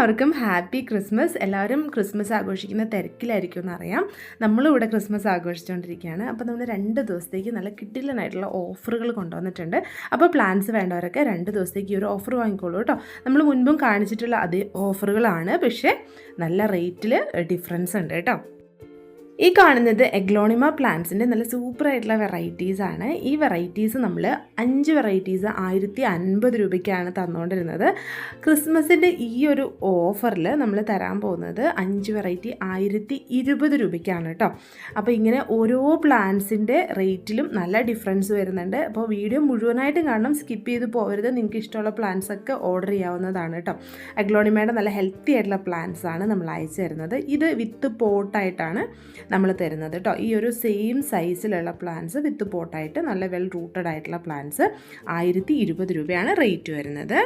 എല്ലാവർക്കും happy Christmas. എല്ലാവരും Christmas ആഘോഷിക്കുന്ന തിരക്കിലായിരിക്കും എന്നറിയാം. നമ്മളിവിടെ ക്രിസ്മസ് ആഘോഷിച്ചുകൊണ്ടിരിക്കുകയാണ്. അപ്പോൾ നമ്മൾ രണ്ട് ദിവസത്തേക്ക് നല്ല കിട്ടില്ലനായിട്ടുള്ള ഓഫറുകൾ കൊണ്ടുവന്നിട്ടുണ്ട്. അപ്പോൾ പ്ലാൻസ് വേണ്ടവരൊക്കെ രണ്ട് ദിവസത്തേക്ക് ഈ ഒരു ഓഫർ വാങ്ങിക്കോളൂ കേട്ടോ. നമ്മൾ മുൻപും കാണിച്ചിട്ടുള്ള അതേ ഓഫറുകളാണ് പക്ഷേ നല്ല റേറ്റിൽ ഡിഫറൻസ് ഉണ്ട് കേട്ടോ. ഈ കാണുന്നത് എഗ്ലോണിമ പ്ലാന്റ്സിന്റെ നല്ല സൂപ്പർ ആയിട്ടുള്ള വെറൈറ്റീസ് ആണ്. ഈ വെറൈറ്റീസ് നമ്മൾ അഞ്ച് വെറൈറ്റീസ് ആയിരത്തി അൻപത് രൂപയ്ക്കാണ് തന്നുകൊണ്ടിരുന്നത് ക്രിസ്മസിന്റെ ഈ ഒരു ഓഫറിൽ നമ്മൾ തരാൻ പോകുന്നത് അഞ്ച് വെറൈറ്റി ആയിരത്തി ഇരുപത് രൂപയ്ക്കാണ് കേട്ടോ. അപ്പോൾ ഇങ്ങനെ ഓരോ പ്ലാന്റ്സിന്റെ റേറ്റിലും നല്ല ഡിഫറൻസ് വരുന്നുണ്ട്. അപ്പോൾ വീഡിയോ മുഴുവനായിട്ടും കാണണം. സ്കിപ്പ് ചെയ്ത് പോകരുത് നിങ്ങൾക്ക് ഇഷ്ടമുള്ള പ്ലാന്റ്സ് ഒക്കെ ഓർഡർ ചെയ്യാവുന്നതാണ് കേട്ടോ. എഗ്ലോണിമയുടെ നല്ല ഹെൽത്തി ആയിട്ടുള്ള പ്ലാന്റ്സ് ആണ് നമ്മൾ അയച്ചു തരുന്നത്. ഇത് വിത്ത് പോട്ടായിട്ടാണ്. നമ്മൾ തരുന്നത് കേട്ടോ. ഈ ഒരു സെയിം സൈസിലുള്ള പ്ലാന്റ്സ് വിത്ത് പോട്ടായിട്ട് നല്ല വെൽ റൂട്ടഡ് ആയിട്ടുള്ള പ്ലാന്റ്സ് ആയിരത്തി രൂപയാണ് റേറ്റ് വരുന്നത്.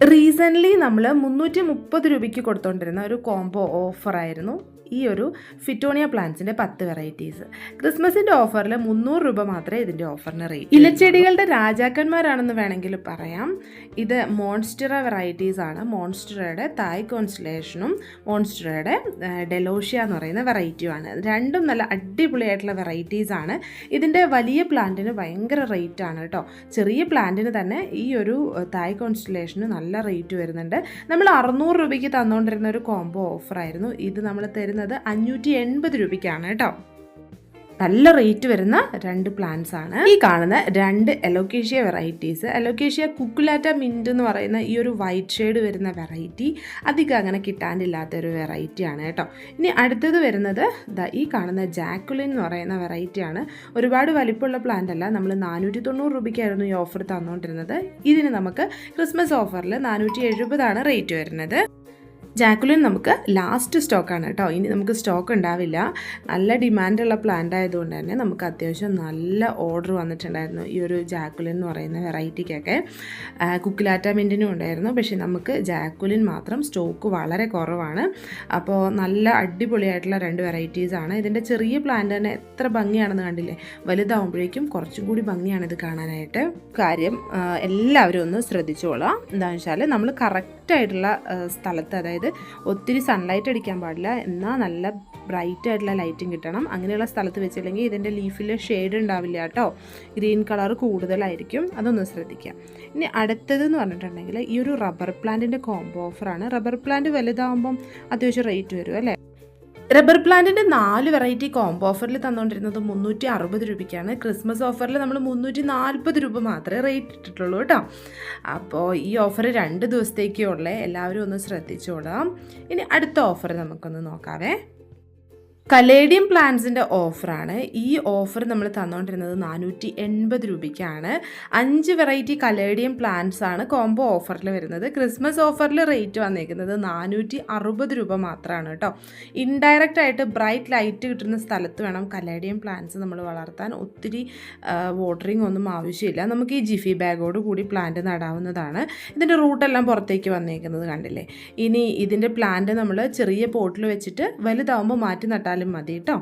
റീസെന്റ്ലി നമ്മൾ മുന്നൂറ്റി മുപ്പത് രൂപയ്ക്ക് കൊടുത്തുകൊണ്ടിരുന്ന ഒരു കോംബോ ഓഫറായിരുന്നു ഈ ഒരു ഫിറ്റോണിയ പ്ലാന്റ്സിന്റെ പത്ത് വെറൈറ്റീസ് ക്രിസ്മസിന്റെ ഓഫറിൽ മുന്നൂറ് രൂപ മാത്രമേ ഇതിന്റെ ഓഫറിന് റേറ്റ് ഇലച്ചെടികളുടെ രാജാക്കന്മാരാണെന്ന് വേണമെങ്കിൽ പറയാം. ഇത് മോൺസ്റ്ററ വെറൈറ്റീസ് ആണ്. മോൺസ്റ്ററയുടെ തായ് കോൺസ്റ്റലേഷനും മോൺസ്റ്ററയുടെ ഡെലോഷ്യ എന്ന് പറയുന്ന വെറൈറ്റിയുമാണ് രണ്ടും നല്ല അടിപൊളിയായിട്ടുള്ള വെറൈറ്റീസ് ആണ്. ഇതിന്റെ വലിയ പ്ലാന്റിന് ഭയങ്കര റേറ്റ് ആണ് കേട്ടോ. ചെറിയ പ്ലാന്റിന് തന്നെ ഈ ഒരു തായ് കോൺസ്റ്റലേഷന് നല്ല റേറ്റ് വരുന്നുണ്ട്. നമ്മൾ അറുന്നൂറ് രൂപയ്ക്ക് തന്നുകൊണ്ടിരുന്ന ഒരു കോംബോ ഓഫറായിരുന്നു ഇത് നമ്മൾ തരുന്നത് അഞ്ഞൂറ്റി എൺപത് രൂപയ്ക്കാണ് കേട്ടോ. നല്ല റേറ്റ് വരുന്ന രണ്ട് പ്ലാന്റ്സ് ആണ്. ഈ കാണുന്ന രണ്ട് എലോക്കേഷ്യ വെറൈറ്റീസ് എലോക്കേഷ്യ കുക്കുലാറ്റ മിന്റ് എന്ന് പറയുന്ന ഈ ഒരു വൈറ്റ് ഷെയ്ഡ് വരുന്ന വെറൈറ്റി അധികം അങ്ങനെ കിട്ടാനില്ലാത്ത ഒരു വെറൈറ്റി ആണ് കേട്ടോ. ഇനി അടുത്തത് വരുന്നത് ഈ കാണുന്ന ജാക്കുലിൻ എന്ന് പറയുന്ന വെറൈറ്റി ആണ്. ഒരുപാട് വലിപ്പമുള്ള പ്ലാന്റ് അല്ല. നമ്മൾ നാനൂറ്റി തൊണ്ണൂറ് രൂപയ്ക്കായിരുന്നു ഈ ഓഫർ തന്നുകൊണ്ടിരുന്നത് ഇതിന് നമുക്ക് ക്രിസ്മസ് ഓഫറിൽ നാനൂറ്റി എഴുപതാണ് റേറ്റ് വരുന്നത്. ജാക്കുലിൻ നമുക്ക് ലാസ്റ്റ് സ്റ്റോക്കാണ് കേട്ടോ. ഇനി നമുക്ക് സ്റ്റോക്ക് ഉണ്ടാവില്ല. നല്ല ഡിമാൻഡുള്ള പ്ലാന്റ് ആയതുകൊണ്ട് തന്നെ നമുക്ക് അത്യാവശ്യം നല്ല ഓർഡർ വന്നിട്ടുണ്ടായിരുന്നു ഈ ഒരു ജാക്കുലിൻ എന്ന് പറയുന്ന വെറൈറ്റിക്കൊക്കെ കുക്കിലാറ്റ മിന്റിനും ഉണ്ടായിരുന്നു. പക്ഷേ നമുക്ക് ജാക്കുലിൻ മാത്രം സ്റ്റോക്ക് വളരെ കുറവാണ്. അപ്പോൾ നല്ല അടിപൊളിയായിട്ടുള്ള രണ്ട് വെറൈറ്റീസാണ് ഇതിന്റെ ചെറിയ പ്ലാന്റ് തന്നെ എത്ര ഭംഗിയാണെന്ന് കണ്ടില്ലേ? വലുതാവുമ്പോഴേക്കും കുറച്ചും കൂടി ഭംഗിയാണ് ഇത് കാണാനായിട്ട്. കാര്യം എല്ലാവരും ഒന്ന് ശ്രദ്ധിച്ചോളാം എന്താണെന്ന് വെച്ചാൽ നമ്മൾ കറക്റ്റായിട്ടുള്ള സ്ഥലത്ത് അതായത് ഒത്തിരി സൺലൈറ്റ് അടിക്കാൻ പാടില്ല. എന്നാൽ നല്ല ബ്രൈറ്റ് ആയിട്ടുള്ള ലൈറ്റും കിട്ടണം. അങ്ങനെയുള്ള സ്ഥലത്ത് വെച്ചില്ലെങ്കിൽ ഇതിന്റെ ലീഫിൽ ഷെയ്ഡ് ഉണ്ടാവില്ല കേട്ടോ. ഗ്രീൻ കളർ കൂടുതലായിരിക്കും. അതൊന്ന് ശ്രദ്ധിക്കുക ഇനി അടുത്തതെന്ന് പറഞ്ഞിട്ടുണ്ടെങ്കിൽ ഈ ഒരു റബ്ബർ പ്ലാന്റിന്റെ കോംബോ ഓഫറാണ് റബ്ബർ പ്ലാന്റ് വലുതാവുമ്പം അത്യാവശ്യം റേറ്റ് വരും അല്ലേ? റബ്ബർ പ്ലാന്റിന്റെ നാല് വെറൈറ്റി കോംബോ ഓഫറിൽ തന്നുകൊണ്ടിരുന്നത് മുന്നൂറ്റി അറുപത് രൂപയ്ക്കാണ്. ക്രിസ്മസ് ഓഫറിൽ നമ്മൾ മുന്നൂറ്റി നാൽപ്പത് രൂപ മാത്രമേ റേറ്റ് ഇട്ടിട്ടുള്ളൂ കേട്ടോ. അപ്പോൾ ഈ ഓഫർ രണ്ട് ദിവസത്തേക്കേ ഉള്ളേ. എല്ലാവരും ഒന്ന് ശ്രദ്ധിച്ചോളാം. ഇനി അടുത്ത ഓഫർ നമുക്കൊന്ന് നോക്കാവേ. കലേഡിയം പ്ലാന്റ്സിന്റെ ഓഫറാണ്. ഈ ഓഫർ നമ്മൾ തന്നുകൊണ്ടിരുന്നത് നാനൂറ്റി എൺപത് രൂപയ്ക്കാണ്. അഞ്ച് വെറൈറ്റി കലേഡിയം പ്ലാന്റ്സ് ആണ് കോംബോ ഓഫറിൽ വരുന്നത്. ക്രിസ്മസ് ഓഫറിൽ റേറ്റ് വന്നേക്കുന്നത് നാനൂറ്റി അറുപത് രൂപ മാത്രമാണ് കേട്ടോ. ഇൻഡയറക്റ്റ് ആയിട്ട് ബ്രൈറ്റ് ലൈറ്റ് കിട്ടുന്ന സ്ഥലത്ത് വേണം കലേഡിയം പ്ലാന്റ്സ് നമ്മൾ വളർത്താൻ. ഒത്തിരി വാട്ടറിങ് ഒന്നും ആവശ്യമില്ല. നമുക്ക് ഈ ജിഫി ബാഗോട് കൂടി പ്ലാന്റ് നടാവുന്നതാണ്. ഇതിന്റെ റൂട്ടെല്ലാം പുറത്തേക്ക് വന്നേക്കുന്നത് കണ്ടില്ലേ? ഇനി ഇതിന്റെ പ്ലാന്റ് നമ്മൾ ചെറിയ പോട്ടിൽ വെച്ചിട്ട് വലുതാവുമ്പോൾ മാറ്റി നട്ടാലും മതി കേട്ടോ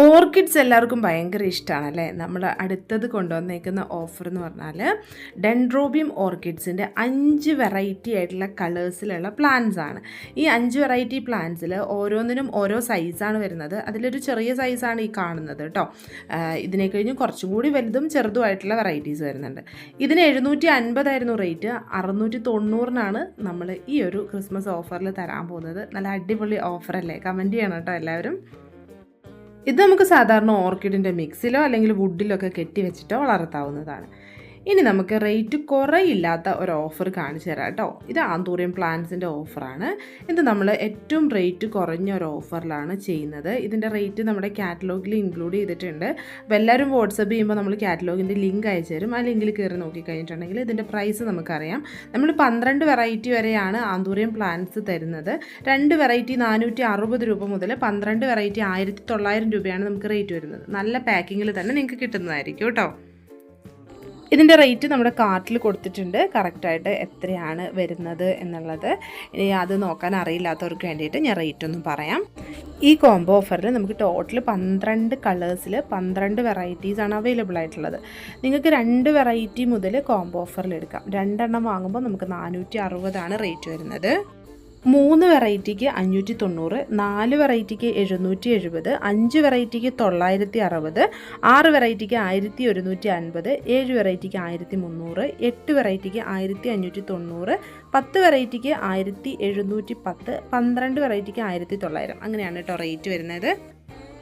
ഓർക്കിഡ്സ് എല്ലാവർക്കും ഭയങ്കര ഇഷ്ടമാണ് അല്ലേ? നമ്മൾ അടുത്തത് കൊണ്ടുവന്നേക്കുന്ന ഓഫർ എന്ന് പറഞ്ഞാൽ ഡെൻഡ്രോബിയം ഓർക്കിഡ്സിന്റെ അഞ്ച് വെറൈറ്റി ആയിട്ടുള്ള കളേഴ്സിലുള്ള പ്ലാന്റ്സ് ആണ്. ഈ അഞ്ച് വെറൈറ്റി പ്ലാന്റ്സിൽ ഓരോന്നിനും ഓരോ സൈസാണ് വരുന്നത്. അതിലൊരു ചെറിയ സൈസാണ് ഈ കാണുന്നത് കേട്ടോ ഇതിനെ കഴിഞ്ഞ് കുറച്ചും കൂടി വലുതും ചെറുതുമായിട്ടുള്ള വെറൈറ്റീസ് വരുന്നുണ്ട്. ഇതിന് എഴുന്നൂറ്റി അൻപതായിരുന്നു റേറ്റ് അറുന്നൂറ്റി തൊണ്ണൂറിനാണ് നമ്മൾ ഈ ഒരു ക്രിസ്മസ് ഓഫറിൽ തരാൻ പോകുന്നത്. നല്ല അടിപൊളി ഓഫറല്ലേ കമന്റ് ചെയ്യണം കേട്ടോ എല്ലാവരും. ഇത് നമുക്ക് സാധാരണ ഓർക്കിഡിന്റെ മിക്സിലോ അല്ലെങ്കിൽ വുഡിലോ ഒക്കെ കെട്ടി വെച്ചിട്ടോ വളർത്താവുന്നതാണ്. ഇനി നമുക്ക് റേറ്റ് കുറയില്ലാത്ത ഒരു ഓഫർ കാണിച്ചു തരാം കേട്ടോ. ഇത് ആന്തൂറിയം പ്ലാന്റ്സിന്റെ ഓഫറാണ് ഇത് നമ്മൾ ഏറ്റവും റേറ്റ് കുറഞ്ഞ ഒരു ഓഫറിലാണ് ചെയ്യുന്നത്. ഇതിന്റെ റേറ്റ് നമ്മുടെ കാറ്റലോഗിൽ ഇൻക്ലൂഡ് ചെയ്തിട്ടുണ്ട്. അപ്പോൾ എല്ലാവരും വാട്സപ്പ് ചെയ്യുമ്പോൾ നമ്മൾ കാറ്റലോഗിന്റെ ലിങ്ക് അയച്ചു തരും. ആ ലിങ്കിൽ കയറി നോക്കിക്കഴിഞ്ഞിട്ടുണ്ടെങ്കിൽ ഇതിന്റെ പ്രൈസ് നമുക്കറിയാം. നമ്മൾ പന്ത്രണ്ട് വെറൈറ്റി വരെയാണ് ആന്തൂറിയം പ്ലാന്റ്സ് തരുന്നത്. രണ്ട് വെറൈറ്റി നാനൂറ്റി അറുപത് രൂപ മുതൽ പന്ത്രണ്ട് വെറൈറ്റി ആയിരത്തി തൊള്ളായിരം രൂപയാണ് നമുക്ക് റേറ്റ് വരുന്നത്. നല്ല പാക്കിങ്ങിൽ തന്നെ നിങ്ങൾക്ക് കിട്ടുന്നതായിരിക്കും കേട്ടോ. ഇതിന്റെ റേറ്റ് നമ്മുടെ കാർട്ടിൽ കൊടുത്തിട്ടുണ്ട്. കറക്റ്റായിട്ട് എത്രയാണ് വരുന്നത് എന്നുള്ളത്. ഇനി അത് നോക്കാൻ അറിയില്ലാത്തവർക്ക് വേണ്ടിയിട്ട് ഞാൻ റേറ്റ് ഒന്ന് പറയാം. ഈ കോംബോ ഓഫറിൽ നമുക്ക് ടോട്ടൽ പന്ത്രണ്ട് കളേഴ്സിൽ പന്ത്രണ്ട് വെറൈറ്റീസാണ് അവൈലബിൾ ആയിട്ടുള്ളത്. നിങ്ങൾക്ക് രണ്ട് വെറൈറ്റി മുതൽ കോംബോ ഓഫറിൽ എടുക്കാം. രണ്ടെണ്ണം വാങ്ങുമ്പോൾ നമുക്ക് നാനൂറ്റി അറുപതാണ് റേറ്റ് വരുന്നത്. മൂന്ന് വെറൈറ്റിക്ക് അഞ്ഞൂറ്റി തൊണ്ണൂറ് നാല് വെറൈറ്റിക്ക് എഴുന്നൂറ്റി എഴുപത് അഞ്ച് വെറൈറ്റിക്ക് തൊള്ളായിരത്തി അറുപത് ആറ് വെറൈറ്റിക്ക് ആയിരത്തി ഒരുന്നൂറ്റി അൻപത് ഏഴ് വെറൈറ്റിക്ക് ആയിരത്തി മുന്നൂറ് എട്ട് വെറൈറ്റിക്ക് ആയിരത്തി അഞ്ഞൂറ്റി തൊണ്ണൂറ് പത്ത് വെറൈറ്റിക്ക് ആയിരത്തി എഴുന്നൂറ്റി പത്ത് പന്ത്രണ്ട് വെറൈറ്റിക്ക് ആയിരത്തി തൊള്ളായിരം. അങ്ങനെയാണ് കേട്ടോ റേറ്റ് വരുന്നത്.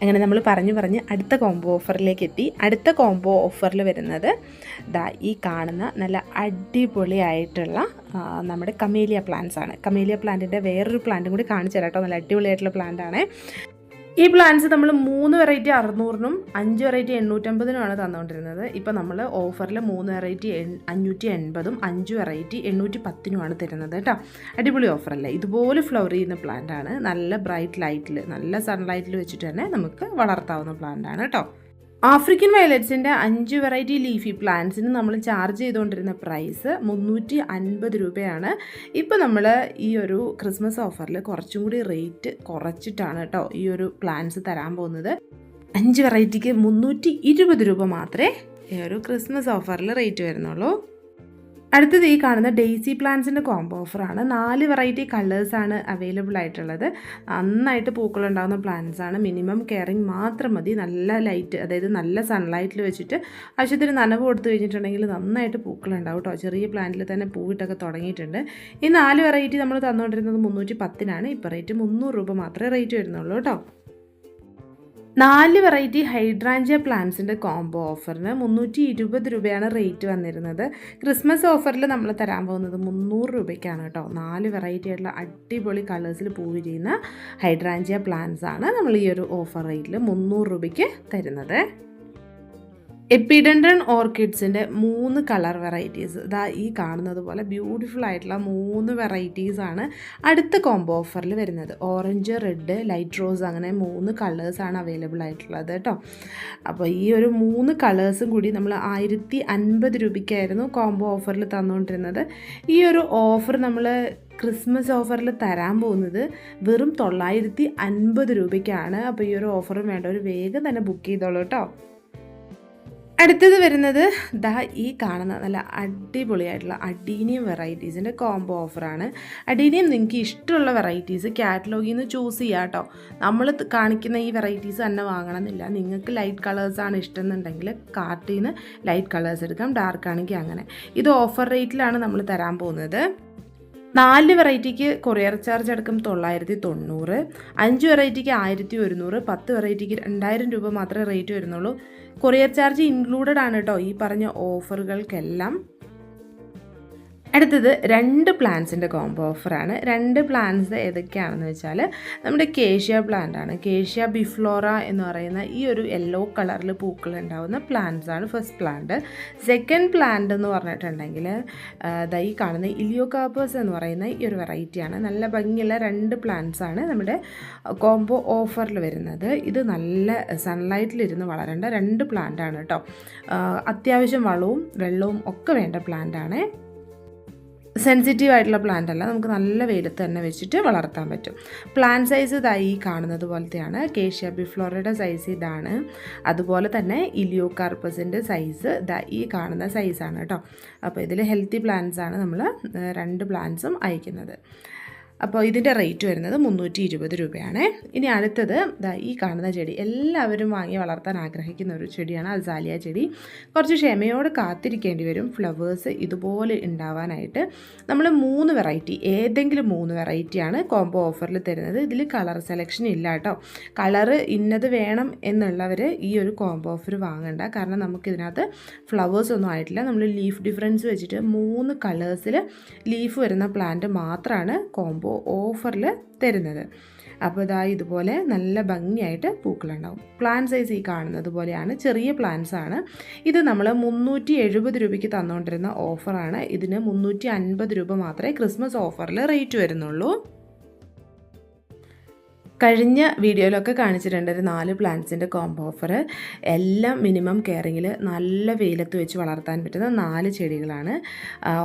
അങ്ങനെ നമ്മൾ പറഞ്ഞു പറഞ്ഞ് അടുത്ത കോംബോ ഓഫറിലേക്ക് എത്തി. അടുത്ത കോംബോ ഓഫറിൽ വരുന്നത് ദാ ഈ കാണുന്ന നല്ല അടിപൊളിയായിട്ടുള്ള നമ്മുടെ കമേലിയ പ്ലാന്റ്സ് ആണ്. കമേലിയ പ്ലാന്റിന്റെ വേറൊരു പ്ലാന്റും കൂടി കാണിച്ചു തരാം കേട്ടോ നല്ല അടിപൊളിയായിട്ടുള്ള പ്ലാന്റ് ആണ്. ഈ പ്ലാൻസ് നമ്മൾ മൂന്ന് വെറൈറ്റി അറുന്നൂറിനും അഞ്ച് വെറൈറ്റി എണ്ണൂറ്റമ്പതിനുമാണ് തന്നുകൊണ്ടിരുന്നത്. ഇപ്പോൾ നമ്മൾ ഓഫറിൽ മൂന്ന് വെറൈറ്റി അഞ്ഞൂറ്റി എൺപതും അഞ്ച് വെറൈറ്റി എണ്ണൂറ്റി പത്തിനുമാണ് തരുന്നത് കേട്ടോ. അടിപൊളി ഓഫറല്ലേ ഇതുപോലെ ഫ്ലവർ ചെയ്യുന്ന പ്ലാന്റ് ആണ്. നല്ല ബ്രൈറ്റ് ലൈറ്റിൽ നല്ല സൺലൈറ്റിൽ വെച്ചിട്ട് തന്നെ നമുക്ക് വളർത്താവുന്ന പ്ലാന്റ് ആണ് കേട്ടോ. ആഫ്രിക്കൻ വയലറ്റ്സിന്റെ അഞ്ച് വെറൈറ്റി ലീഫി പ്ലാന്റ്സിന് നമ്മൾ ചാർജ് ചെയ്തുകൊണ്ടിരുന്ന പ്രൈസ് മുന്നൂറ്റി അൻപത് രൂപയാണ്. ഇപ്പോൾ നമ്മൾ ഈ ഒരു ക്രിസ്മസ് ഓഫറിൽ കുറച്ചും കൂടി റേറ്റ് കുറച്ചിട്ടാണ് കേട്ടോ ഈ ഒരു പ്ലാന്റ്സ് തരാൻ പോകുന്നത്. അഞ്ച് വെറൈറ്റിക്ക് മുന്നൂറ്റി ഇരുപത് രൂപ മാത്രമേ ഈ ഒരു ക്രിസ്മസ് ഓഫറിൽ റേറ്റ് വരുന്നുള്ളൂ. അടുത്തത് ഈ കാണുന്ന ഡെയ്സി പ്ലാന്റ്സിന്റെ കോംബോ ഓഫറാണ്. നാല് വെറൈറ്റി കളേഴ്സാണ് അവൈലബിൾ ആയിട്ടുള്ളത്. നന്നായിട്ട് പൂക്കളുണ്ടാകുന്ന പ്ലാന്റ്സ് ആണ്. മിനിമം കെയറിങ് മാത്രം മതി. നല്ല ലൈറ്റ് അതായത് നല്ല സൺലൈറ്റിൽ വെച്ചിട്ട് ആവശ്യത്തിന് നനവ് കൊടുത്തു കഴിഞ്ഞിട്ടുണ്ടെങ്കിൽ നന്നായിട്ട് പൂക്കളുണ്ടാവും കേട്ടോ ചെറിയ പ്ലാന്റിൽ തന്നെ പൂവിട്ടൊക്കെ തുടങ്ങിയിട്ടുണ്ട്. ഈ നാല് വെറൈറ്റി നമ്മൾ തന്നുകൊണ്ടിരുന്നത് മുന്നൂറ്റി പത്തിനാണ്. ഇപ്പോൾ റേറ്റ് മുന്നൂറ് രൂപ മാത്രമേ റേറ്റ് വരുന്നുള്ളൂ കേട്ടോ നാല് വെറൈറ്റി ഹൈഡ്രാഞ്ചിയ പ്ലാന്റ്സിന്റെ കോംബോ ഓഫറിന് മുന്നൂറ്റി ഇരുപത് രൂപയാണ് റേറ്റ് വന്നിരുന്നത്. ക്രിസ്മസ് ഓഫറിൽ നമ്മൾ തരാൻ പോകുന്നത് മുന്നൂറ് രൂപയ്ക്കാണ് കേട്ടോ. നാല് വെറൈറ്റി ആയിട്ടുള്ള അടിപൊളി കളേഴ്സിൽ പൂവ് ചെയ്യുന്ന ഹൈഡ്രാഞ്ചിയ പ്ലാന്റ്സ് ആണ് നമ്മൾ ഈ ഒരു ഓഫർ റേറ്റിൽ മുന്നൂറ് രൂപയ്ക്ക് തരുന്നത്. എപ്പിഡൻഡൻ ഓർക്കിഡ്സിന്റെ മൂന്ന് കളർ വെറൈറ്റീസ് ഇതാ ഈ കാണുന്നത് പോലെ ബ്യൂട്ടിഫുൾ ആയിട്ടുള്ള മൂന്ന് വെറൈറ്റീസാണ് അടുത്ത കോംബോ ഓഫറിൽ വരുന്നത്. ഓറഞ്ച് റെഡ് ലൈറ്റ് റോസ് അങ്ങനെ മൂന്ന് കളേഴ്സാണ് അവൈലബിൾ ആയിട്ടുള്ളത് കേട്ടോ അപ്പോൾ ഈ ഒരു മൂന്ന് കളേഴ്സും കൂടി നമ്മൾ ആയിരത്തി അൻപത് രൂപയ്ക്കായിരുന്നു കോംബോ ഓഫറിൽ തന്നുകൊണ്ടിരുന്നത് ഈ ഒരു ഓഫർ നമ്മൾ ക്രിസ്മസ് ഓഫറിൽ തരാൻ പോകുന്നത് വെറും തൊള്ളായിരത്തി അൻപത് രൂപയ്ക്കാണ്. അപ്പോൾ ഈ ഒരു ഓഫറും വേണ്ട. ഒരു വേഗം തന്നെ ബുക്ക് ചെയ്തോളൂ കേട്ടോ അടുത്തത് വരുന്നത് ദാ ഈ കാണുന്ന നല്ല അടിപൊളിയായിട്ടുള്ള അഡീനിയം വെറൈറ്റീസിന്റെ കോംബോ ഓഫറാണ് അഡീനിയം നിങ്ങൾക്ക് ഇഷ്ടമുള്ള വെറൈറ്റീസ് കാറ്റലോഗിൽ നിന്ന് ചൂസ് ചെയ്യാം കേട്ടോ നമ്മൾ കാണിക്കുന്ന ഈ വെറൈറ്റീസ് തന്നെ വാങ്ങണമെന്നില്ല നിങ്ങൾക്ക് ലൈറ്റ് കളേഴ്സാണ് ഇഷ്ടം എന്നുണ്ടെങ്കിൽ കാർട്ടിൽ നിന്ന് ലൈറ്റ് കളേഴ്സ് എടുക്കാം ഡാർക്ക് ആണെങ്കിൽ അങ്ങനെ. ഇത് ഓഫർ റേറ്റിലാണ് നമ്മൾ തരാൻ പോകുന്നത്. നാല് വെറൈറ്റിക്ക് കൊറിയർ ചാർജ് അടക്കം തൊള്ളായിരത്തി തൊണ്ണൂറ് അഞ്ച് വെറൈറ്റിക്ക് ആയിരത്തി ഒരുന്നൂറ് പത്ത് വെറൈറ്റിക്ക് രണ്ടായിരം രൂപ മാത്രമേ റേറ്റ് വരുന്നുള്ളൂ. കൊറിയർ ചാർജ് ഇൻക്ലൂഡഡ് ആണ് കേട്ടോ ഈ പറഞ്ഞ ഓഫറുകൾക്കെല്ലാം. അടുത്തത് രണ്ട് പ്ലാന്റ്സിന്റെ കോംബോ ഓഫറാണ് രണ്ട് പ്ലാന്റ്സ് ഏതൊക്കെയാണെന്ന് വെച്ചാൽ നമ്മുടെ കേഷ്യ പ്ലാന്റ് ആണ്. കേഷ്യ ബിഫ്ലോറ എന്ന് പറയുന്ന ഈ ഒരു യെല്ലോ കളറിൽ പൂക്കൾ ഉണ്ടാകുന്ന പ്ലാന്റ്സ് ആണ് ഫസ്റ്റ് പ്ലാന്റ് സെക്കൻഡ് പ്ലാന്റ് എന്ന് പറഞ്ഞിട്ടുണ്ടെങ്കിൽ ദൈ കാണുന്ന ഇലിയോകാപ്പേഴ്സ് എന്ന് പറയുന്ന ഈ ഒരു വെറൈറ്റിയാണ് നല്ല ഭംഗിയുള്ള രണ്ട് പ്ലാന്റ്സ് ആണ് നമ്മുടെ കോംബോ ഓഫറിൽ വരുന്നത്. ഇത് നല്ല സൺലൈറ്റിലിരുന്ന് വളരേണ്ട രണ്ട് പ്ലാന്റ് ആണ് കേട്ടോ അത്യാവശ്യം വളവും വെള്ളവും ഒക്കെ വേണ്ട പ്ലാന്റ് ആണ്. സെൻസിറ്റീവ് ആയിട്ടുള്ള പ്ലാന്റ് അല്ല. നമുക്ക് നല്ല വെയിലത്ത് തന്നെ വെച്ചിട്ട് വളർത്താൻ പറ്റും. പ്ലാന്റ് സൈസ് ഇതായി ഈ കാണുന്നത് പോലത്തെയാണ്. കേഷ്യ ബിഫ്ലോറയുടെ സൈസ് ഇതാണ്. അതുപോലെ തന്നെ ഇലിയോ കാർപ്പസിന്റെ സൈസ് ഇതാ ഈ കാണുന്ന സൈസാണ് കേട്ടോ. അപ്പോൾ ഇതിൽ ഹെൽത്തി പ്ലാന്റ്സ് ആണ് നമ്മൾ രണ്ട് പ്ലാന്റ്സും അയക്കുന്നത്. അപ്പോൾ ഇതിന്റെ റേറ്റ് വരുന്നത് മുന്നൂറ്റി ഇരുപത് രൂപയാണ്. ഇനി അടുത്തത് ഈ കാണുന്ന ചെടി. എല്ലാവരും വാങ്ങി വളർത്താൻ ആഗ്രഹിക്കുന്ന ഒരു ചെടിയാണ് അസാലിയ ചെടി. കുറച്ച് ക്ഷമയോട് കാത്തിരിക്കേണ്ടി വരും. ഫ്ലവേഴ്സ് ഇതുപോലെ ഉണ്ടാവാനായിട്ട് നമ്മൾ മൂന്ന് വെറൈറ്റി ഏതെങ്കിലും മൂന്ന് വെറൈറ്റിയാണ് കോംബോ ഓഫറിൽ തരുന്നത്. ഇതിൽ കളർ സെലക്ഷൻ ഇല്ല കേട്ടോ. കളറ് ഇന്നത് വേണം എന്നുള്ളവർ ഈ ഒരു കോംബോ ഓഫർ വാങ്ങണ്ട. കാരണം നമുക്കിതിനകത്ത് ഫ്ലവേഴ്സ് ഒന്നും ആയിട്ടില്ല. നമ്മൾ ലീഫ് ഡിഫറൻസ് വെച്ചിട്ട് മൂന്ന് കളേഴ്സിൽ ലീഫ് വരുന്ന പ്ലാന്റ് മാത്രമാണ് കോംബോ ഓഫറിൽ തരുന്നത്. അപ്പോൾ ഇതാ ഇതുപോലെ നല്ല ഭംഗിയായിട്ട് പൂക്കളുണ്ടാവും. പ്ലാൻ സൈസ് ഈ കാണുന്നത് പോലെയാണ് ചെറിയ പ്ലാന്റ്സ് ആണ്. ഇത് നമ്മൾ മുന്നൂറ്റി എഴുപത് രൂപയ്ക്ക് തന്നുകൊണ്ടിരുന്ന ഓഫറാണ്. ഇതിന് മുന്നൂറ്റി അൻപത് രൂപ മാത്രമേ ക്രിസ്മസ് ഓഫറിൽ റേറ്റ് വരുന്നുള്ളൂ. കഴിഞ്ഞ വീഡിയോയിലൊക്കെ കാണിച്ചിട്ടുണ്ട് ഒരു നാല് പ്ലാന്റ്സിന്റെ കോംബോ ഓഫർ എല്ലാം മിനിമം കെയറിങ്ങിൽ നല്ല വെയിലത്ത് വെച്ച് വളർത്താൻ പറ്റുന്ന നാല് ചെടികളാണ്.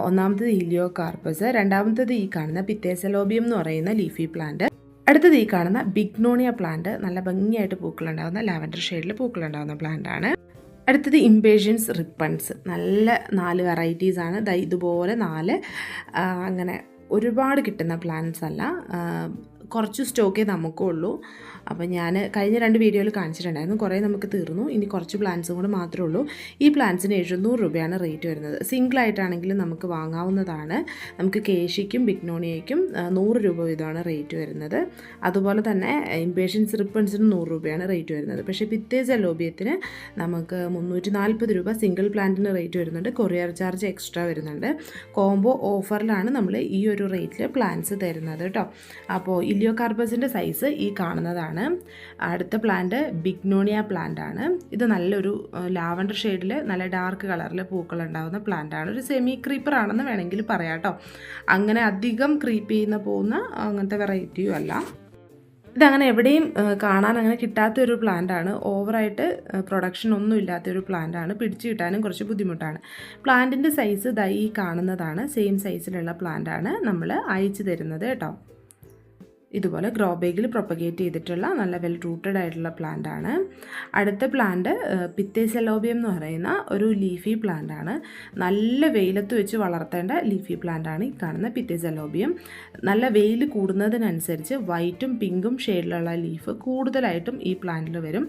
ഒന്നാമത്തത് ഇലിയോ കാർപ്പസ് രണ്ടാമത്തത് ഈ കാണുന്ന പിത്തേസലോബിയം എന്ന് പറയുന്ന ലീഫി പ്ലാന്റ് അടുത്തത് ഈ കാണുന്ന ബിഗ്നോണിയ പ്ലാന്റ് നല്ല ഭംഗിയായിട്ട് പൂക്കളുണ്ടാകുന്ന ലാവൻഡർ ഷെയ്ഡിൽ പൂക്കളുണ്ടാകുന്ന പ്ലാന്റാണ് അടുത്തത് ഇംപേഷ്യൻസ് റിപ്പൺസ് നല്ല നാല് വെറൈറ്റീസ് ആണ്. ദാ ഇതുപോലെ നാല് അങ്ങനെ ഒരുപാട് കിട്ടുന്ന പ്ലാന്റ്സ് അല്ല. കുറച്ച് സ്റ്റോക്കേ നമുക്കുള്ളൂ. അപ്പോൾ ഞാൻ കഴിഞ്ഞ രണ്ട് വീഡിയോയിൽ കാണിച്ചിട്ടുണ്ടായിരുന്നു. കുറേ നമുക്ക് തീർന്നു. ഇനി കുറച്ച് പ്ലാന്റ്സും കൂടെ മാത്രമേ ഉള്ളൂ. ഈ പ്ലാന്റ്സിന് എഴുന്നൂറ് രൂപയാണ് റേറ്റ് വരുന്നത്. സിംഗിളായിട്ടാണെങ്കിലും നമുക്ക് വാങ്ങാവുന്നതാണ്. നമുക്ക് കേശിക്കും ബിഗ്നോണിയയ്ക്കും നൂറ് രൂപ വീതമാണ് റേറ്റ് വരുന്നത്. അതുപോലെ തന്നെ ഇംപേഷ്യൻസ് റിപ്പൺസിന് നൂറ് രൂപയാണ് റേറ്റ് വരുന്നത്. പക്ഷേ പിത്തേജ് അലോബിയത്തിന് നമുക്ക് മുന്നൂറ്റി നാൽപ്പത് രൂപ സിംഗിൾ പ്ലാന്റിന് റേറ്റ് വരുന്നുണ്ട്. കൊറിയർ ചാർജ് എക്സ്ട്രാ വരുന്നുണ്ട്. കോംബോ ഓഫറിലാണ് നമ്മൾ ഈ ഒരു റേറ്റിൽ പ്ലാന്റ്സ് തരുന്നത് കേട്ടോ അപ്പോൾ ഇലിയോ കാർബസിന്റെ സൈസ് ഈ കാണുന്നതാണ്. അടുത്ത പ്ലാന്റ് ബിഗ്നോണിയ പ്ലാന്റ് ആണ്. ഇത് നല്ലൊരു ലാവണ്ടർ ഷെയ്ഡിൽ നല്ല ഡാർക്ക് കളറിൽ പൂക്കൾ ഉണ്ടാകുന്ന പ്ലാന്റ് ആണ്. ഒരു സെമി ക്രീപ്പർ ആണെന്ന് വേണമെങ്കിൽ പറയാം കേട്ടോ അങ്ങനെ അധികം ക്രീപ്പ് ചെയ്യുന്ന പോകുന്ന അങ്ങനത്തെ വെറൈറ്റിയും അല്ല. ഇതങ്ങനെ എവിടെയും കാണാൻ അങ്ങനെ കിട്ടാത്തൊരു പ്ലാന്റാണ് ഓവറായിട്ട് പ്രൊഡക്ഷൻ ഒന്നും ഇല്ലാത്തൊരു പ്ലാന്റാണ് പിടിച്ചു കിട്ടാനും കുറച്ച് ബുദ്ധിമുട്ടാണ്. പ്ലാന്റിന്റെ സൈസ് ദൈ കാണുന്നതാണ്. സെയിം സൈസിലുള്ള പ്ലാന്റാണ് നമ്മൾ അയച്ചു തരുന്നത് കേട്ടോ ഇതുപോലെ ഗ്രോ ബേഗിൽ പ്രൊപ്പഗേറ്റ് ചെയ്തിട്ടുള്ള നല്ല വെൽ റൂട്ടഡ് ആയിട്ടുള്ള പ്ലാന്റ് ആണ്. അടുത്ത പ്ലാന്റ് പിത്തേസെലോബിയം എന്ന് പറയുന്ന ഒരു ലീഫി പ്ലാന്റ് ആണ്. നല്ല വെയിലത്ത് വെച്ച് വളർത്തേണ്ട ലീഫി പ്ലാന്റ് ആണ് ഈ കാണുന്ന പിത്തേസെലോബിയം. നല്ല വെയിൽ കൂടുന്നതിനനുസരിച്ച് വൈറ്റും പിങ്കും ഷെയ്ഡിലുള്ള ലീഫ് കൂടുതലായിട്ടും ഈ പ്ലാന്റിൽ വരും.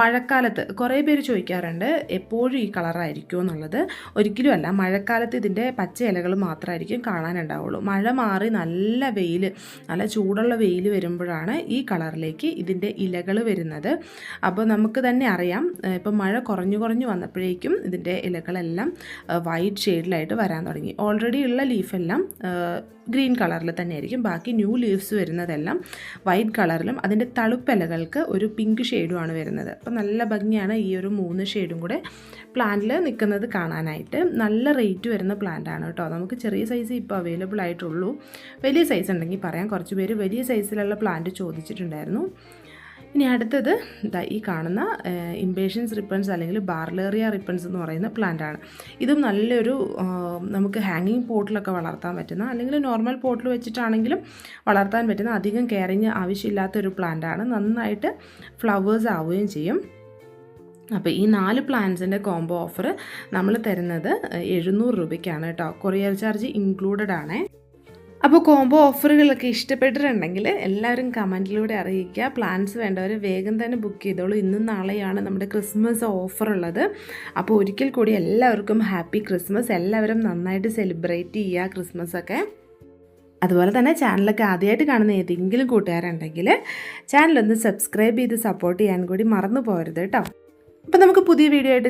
മഴക്കാലത്ത് കുറേ പേര് ചോദിക്കാറുണ്ട് എപ്പോഴും ഈ കളറായിരിക്കുമോ എന്നുള്ളത്. ഒരിക്കലും അല്ല മഴക്കാലത്ത് ഇതിന്റെ പച്ച ഇലകൾ മാത്രമായിരിക്കും കാണാനുണ്ടാവുള്ളൂ. മഴ മാറി നല്ല വെയിൽ നല്ല ചൂടുള്ള വെയിൽ വരുമ്പോഴാണ് ഈ കളറിലേക്ക് ഇതിന്റെ ഇലകൾ വരുന്നത്. അപ്പോൾ നമുക്ക് തന്നെ അറിയാം ഇപ്പോൾ ഇപ്പം മഴ കുറഞ്ഞു കുറഞ്ഞു വന്നപ്പോഴേക്കും ഇതിന്റെ ഇലകളെല്ലാം വൈറ്റ് ഷെയ്ഡിലായിട്ട് വരാൻ തുടങ്ങി. ഓൾറെഡി ഉള്ള ലീഫെല്ലാം ഗ്രീൻ കളറിൽ തന്നെയായിരിക്കും. ബാക്കി ന്യൂ ലീവ്സ് വരുന്നതെല്ലാം വൈറ്റ് കളറിലും അതിന്റെ തളുപ്പിലകൾക്ക് ഒരു പിങ്ക് ഷെയ്ഡുമാണ് വരുന്നത്. അപ്പോൾ നല്ല ഭംഗിയാണ് ഈ ഒരു മൂന്ന് ഷെയ്ഡും കൂടെ പ്ലാന്റിൽ നിൽക്കുന്നത് കാണാനായിട്ട്. നല്ല റേറ്റ് വരുന്ന പ്ലാന്റ് ആണ് കേട്ടോ. നമുക്ക് ചെറിയ സൈസ് ഇപ്പോൾ അവൈലബിൾ ആയിട്ടുള്ളൂ. വലിയ സൈസ് ഉണ്ടെങ്കിൽ പറയാം. കുറച്ച് പേര് വലിയ സൈസിലുള്ള പ്ലാന്റ് ചോദിച്ചിട്ടുണ്ടായിരുന്നു. ഇനി അടുത്തത് ഈ കാണുന്ന ഇംപേഷ്യൻസ് റിപ്പൺസ് അല്ലെങ്കിൽ ബാർലേറിയ റിപ്പൺസ് എന്ന് പറയുന്ന പ്ലാന്റ് ആണ്. ഇതും നല്ലൊരു നമുക്ക് ഹാങ്ങിങ് പോട്ടിലൊക്കെ വളർത്താൻ പറ്റുന്ന അല്ലെങ്കിൽ നോർമൽ പോട്ടിൽ വെച്ചിട്ടാണെങ്കിലും വളർത്താൻ പറ്റുന്ന അധികം കെയറിങ് ആവശ്യമില്ലാത്തൊരു പ്ലാന്റ് ആണ്. നന്നായിട്ട് ഫ്ലവേഴ്സ് ആവുകയും ചെയ്യും. അപ്പോൾ ഈ നാല് പ്ലാൻസിന്റെ കോംബോ ഓഫർ നമ്മൾ തരുന്നത് എഴുന്നൂറ് രൂപയ്ക്കാണ് കേട്ടോ. കൊറിയർ ചാർജ് ഇൻക്ലൂഡഡ് ആണ്. അപ്പോൾ കോംബോ ഓഫറുകളൊക്കെ ഇഷ്ടപ്പെട്ടിട്ടുണ്ടെങ്കിൽ എല്ലാവരും കമന്റിലൂടെ അറിയിക്കുക. പ്ലാൻസ് വേണ്ടവർ വേഗം തന്നെ ബുക്ക് ചെയ്തോളൂ. ഇന്നും നാളെയാണ് നമ്മുടെ ക്രിസ്മസ് ഓഫറുള്ളത് അപ്പോൾ ഒരിക്കൽ കൂടി എല്ലാവർക്കും ഹാപ്പി ക്രിസ്മസ് എല്ലാവരും നന്നായിട്ട് സെലിബ്രേറ്റ് ചെയ്യുക ക്രിസ്മസ് ഒക്കെ. അതുപോലെ തന്നെ ചാനലൊക്കെ ആദ്യമായിട്ട് കാണുന്ന ഏതെങ്കിലും കൂട്ടുകാരുണ്ടെങ്കിൽ ചാനലൊന്ന് സബ്സ്ക്രൈബ് ചെയ്ത് സപ്പോർട്ട് ചെയ്യാൻ കൂടി മറന്നു പോകരുത് കേട്ടോ. അപ്പോൾ നമുക്ക് പുതിയ വീഡിയോ ആയിട്ട്